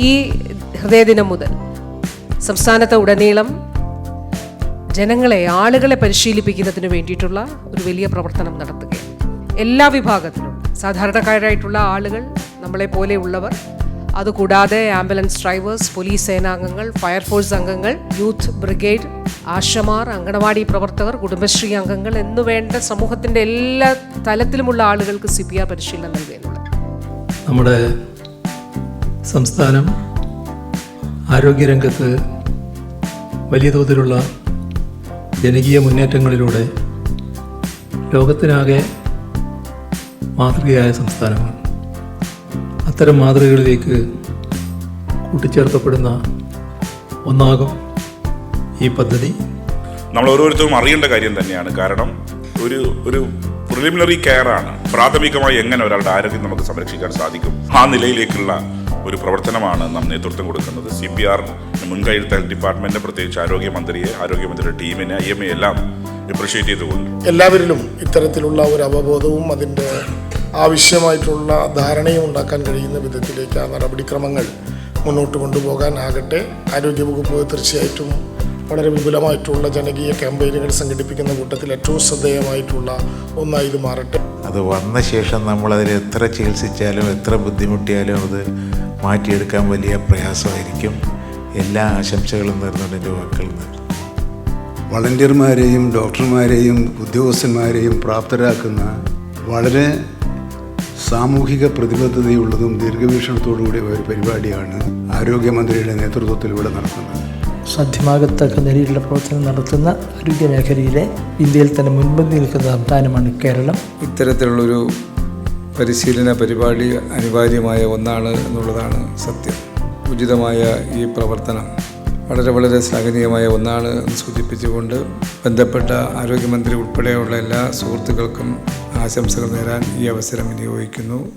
ഈ ഹൃദയദിനം മുതൽ സംസ്ഥാനത്ത് ഉടനീളം ജനങ്ങളെ ആളുകളെ പരിശീലിപ്പിക്കുന്നതിന് വേണ്ടിയിട്ടുള്ള ഒരു വലിയ പ്രവർത്തനം നടത്തുകയാണ്. എല്ലാ വിഭാഗത്തിലും സാധാരണക്കാരായിട്ടുള്ള ആളുകൾ നമ്മളെ പോലെയുള്ളവർ അതുകൂടാതെ ആംബുലൻസ് ഡ്രൈവേഴ്സ് പോലീസ് സേനാംഗങ്ങൾ ഫയർഫോഴ്സ് അംഗങ്ങൾ യൂത്ത് ബ്രിഗേഡ് ആശമാർ അങ്കണവാടി പ്രവർത്തകർ കുടുംബശ്രീ അംഗങ്ങൾ എന്നുവേണ്ട സമൂഹത്തിന്റെ എല്ലാ തലത്തിലുമുള്ള ആളുകൾക്ക് സി പി ആർ പരിശീലനം നൽകുക നമ്മുടെ സംസ്ഥാനം ആരോഗ്യരംഗത്ത് വലിയ തോതിലുള്ള ജനകീയ മുന്നേറ്റങ്ങളിലൂടെ ലോകത്തിനാകെ മാതൃകയായ സംസ്ഥാനമാണ്. അത്തരം മാതൃകകളിലേക്ക് കൂട്ടിച്ചേർക്കപ്പെടുന്ന ഒന്നാകും ഈ പദ്ധതി. നമ്മൾ ഓരോരുത്തരും അറിയേണ്ട കാര്യം തന്നെയാണ്. കാരണം ഒരു ഒരു പ്രിലിമിനറി കെയർ ആണ്. പ്രാഥമികമായി എങ്ങനെ ഒരാളുടെ ആരോഗ്യം നമുക്ക് സംരക്ഷിക്കാൻ സാധിക്കും? ആ നിലയിലേക്കുള്ള ഒരു പ്രവർത്തനമാണ് നാം നേതൃത്വം കൊടുക്കുന്നത്. സി പി ആർ മുൻകൈയെടുത്ത ഡിപ്പാർട്ട്മെന്റ് പ്രത്യേകിച്ച് ആരോഗ്യമന്ത്രിയെ ആരോഗ്യമന്ത്രിയുടെ ടീമിനെ ഐ എം എ എല്ലാം അപ്രീഷിയേറ്റ് ചെയ്തുകൊണ്ട്. എല്ലാവരിലും ഇത്തരത്തിലുള്ള ഒരു അവബോധവും അതിന്റെ ആവശ്യമായിട്ടുള്ള ധാരണയും ഉണ്ടാക്കാൻ കഴിയുന്ന വിധത്തിലേക്ക് ആ നടപടിക്രമങ്ങൾ മുന്നോട്ട് കൊണ്ടുപോകാനാകട്ടെ ആരോഗ്യവകുപ്പ് തീർച്ചയായിട്ടും വളരെ വിപുലമായിട്ടുള്ള ജനകീയ ക്യാമ്പയിനുകൾ സംഘടിപ്പിക്കുന്ന കൂട്ടത്തിൽ ഏറ്റവും ശ്രദ്ധേയമായിട്ടുള്ള ഒന്നായി ഇത് മാറട്ടെ. അത് വന്ന ശേഷം നമ്മളതിൽ എത്ര ചികിത്സിച്ചാലും എത്ര ബുദ്ധിമുട്ടിയാലും അത് മാറ്റിയെടുക്കാൻ വലിയ പ്രയാസമായിരിക്കും. എല്ലാ ആശംസകളും നേർന്നുകൊണ്ട് എന്റെ വാക്കുകൾ നേർന്നു വളണ്ടിയർമാരെയും ഡോക്ടർമാരെയും ഉദ്യോഗസ്ഥന്മാരെയും പ്രാപ്തരാക്കുന്ന വളരെ സാമൂഹിക പ്രതിബദ്ധതയുള്ളതും ദീർഘവീക്ഷണത്തോടുകൂടിയ ഒരു പരിപാടിയാണ് ആരോഗ്യമന്ത്രിയുടെ നേതൃത്വത്തിൽ ഇവിടെ നടക്കുന്നത്. സാധ്യമാകത്തക്ക നിലയിലുള്ള പ്രവർത്തനം നടത്തുന്ന ആരോഗ്യ മേഖലയിലെ ഇന്ത്യയിൽ തന്നെ മുൻപന്തി നിൽക്കുന്ന സംസ്ഥാനമാണ് കേരളം. ഇത്തരത്തിലുള്ളൊരു പരിശീലന പരിപാടി അനിവാര്യമായ ഒന്നാണ് എന്നുള്ളതാണ് സത്യം. ഉചിതമായ ഈ പ്രവർത്തനം വളരെ വളരെ ശ്ലാഘനീയമായ ഒന്നാണ് എന്ന് സൂചിപ്പിച്ചുകൊണ്ട് ബന്ധപ്പെട്ട ആരോഗ്യമന്ത്രി ഉൾപ്പെടെയുള്ള എല്ലാ സുഹൃത്തുക്കൾക്കും ആശംസകൾ നേരാൻ ഈ അവസരം വിനിയോഗിക്കുന്നു.